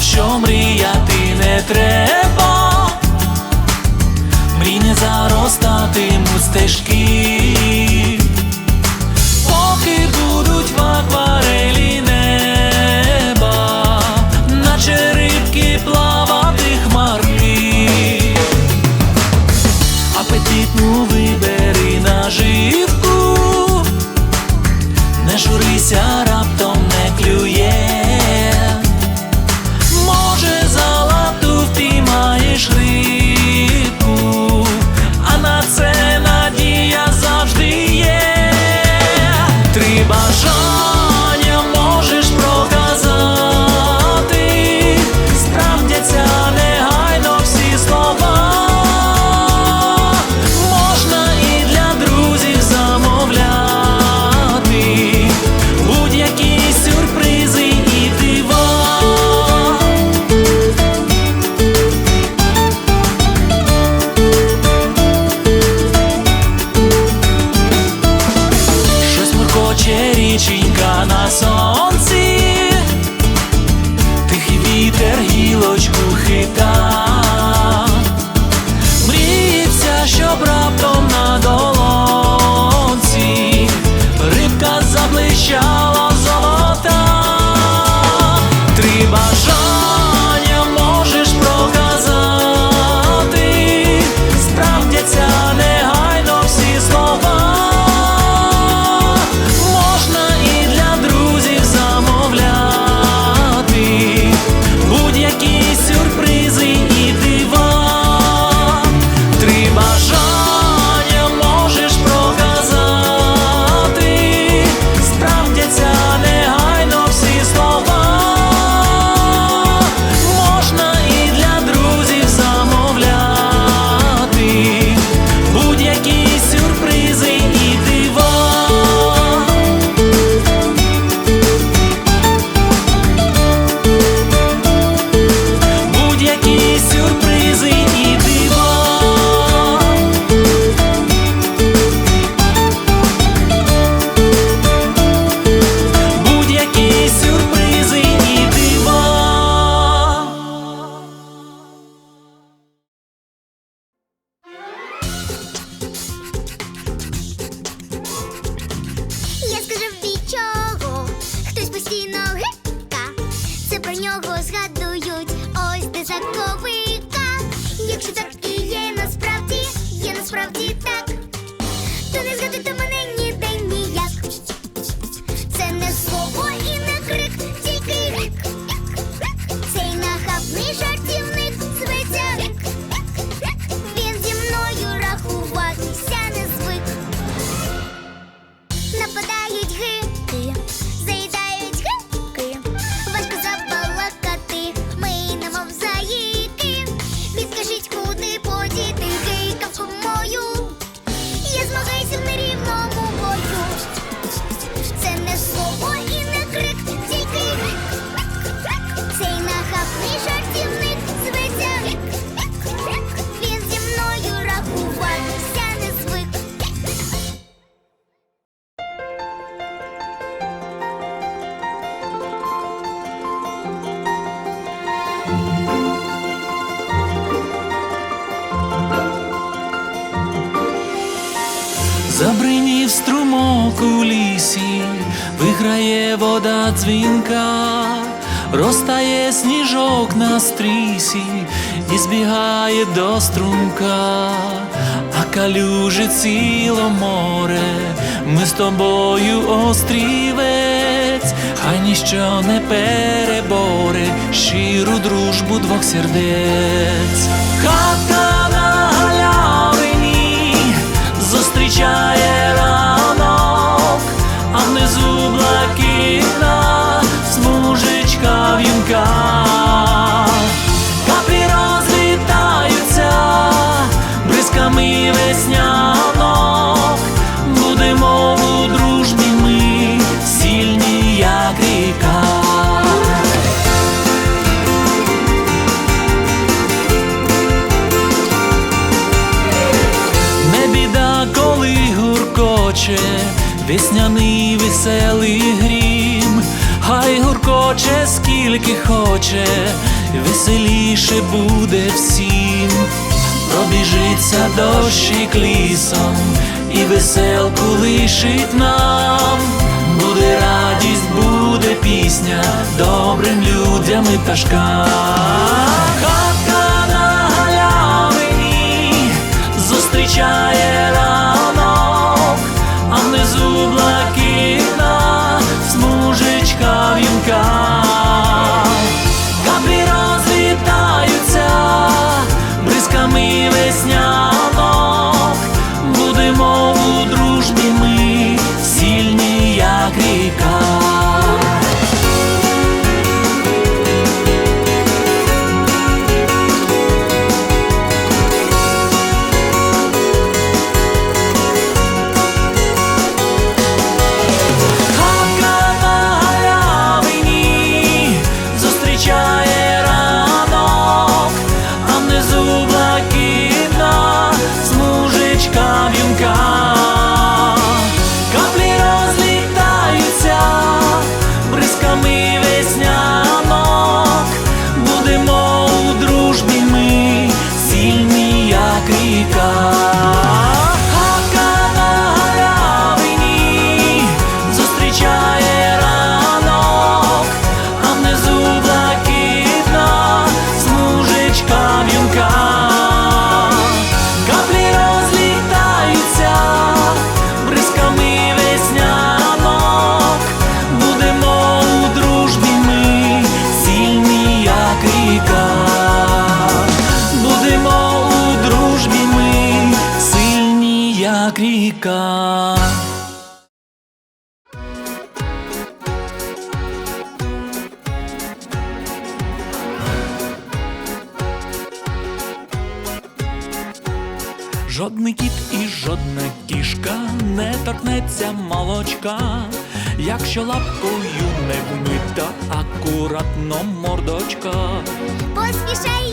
що мріяти не треба, мрій не заростатимуть стежки. дзвінка, ростає сніжок на стрісі і збігає до струмка, а калюжи ціло море, ми з тобою острівець, хай ніщо не переборе, щиру дружбу двох сердець. Хата на галявині зустрічає ранок, а внизу блакитна вінка. Хоче, веселіше буде всім. Пробіжиться дощик лісом і веселку лишить нам. Буде радість, буде пісня добрим людям і пташкам. Хатка на галявині зустрічає як. Жодний кіт і жодна кішка не торкнеться молочка, якщо лапкою не вмита, акуратно мордочка. Поспішає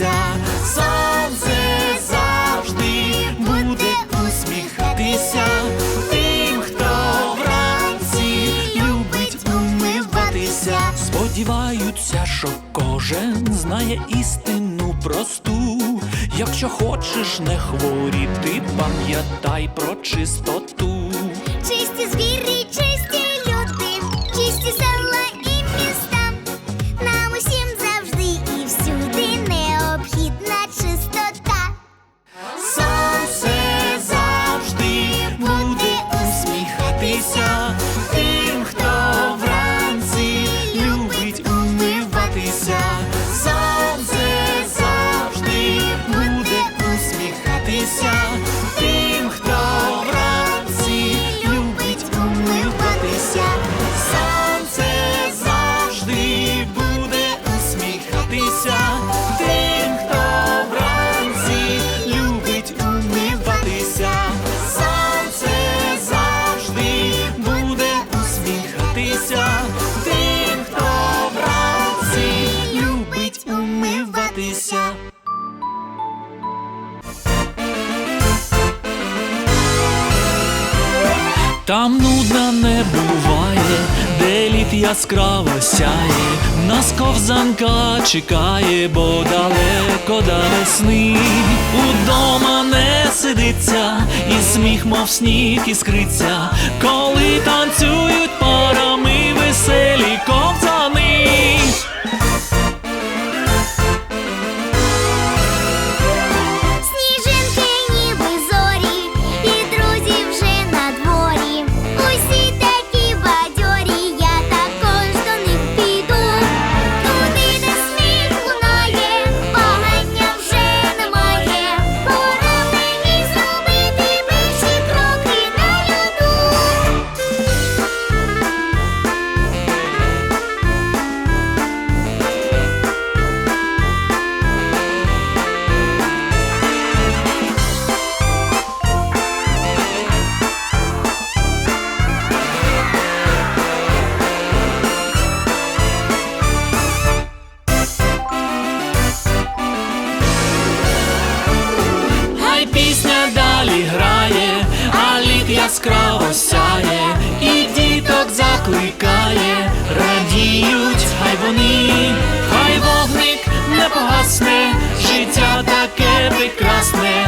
умиватися. Сонце завжди буде усміхатися тим, хто вранці любить умиватися. Сподіваються, що кожен знає істину просту. Якщо хочеш не хворіти, пам'ятай про чистоту. Чисті звірі, Там нудна не буває, де літ яскраво сяє, нас ковзанка чекає, бо далеко до весни. Удома не сидиться, і сміх, мов сніг іскриться, коли танцюють яскраво сяє, і діток закликає, радіють, хай вони, хай вогник не погасне, життя таке прекрасне.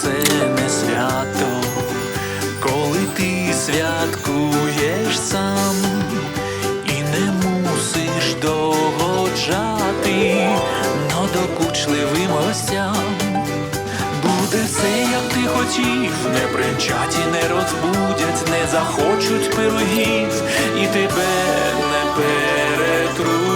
це не свято, коли ти святкуєш сам і не мусиш догоджати, но докучливим гостям буде все, як ти хотів, не бренчать і не розбудять, не захочуть пирогів і тебе не перетрудять.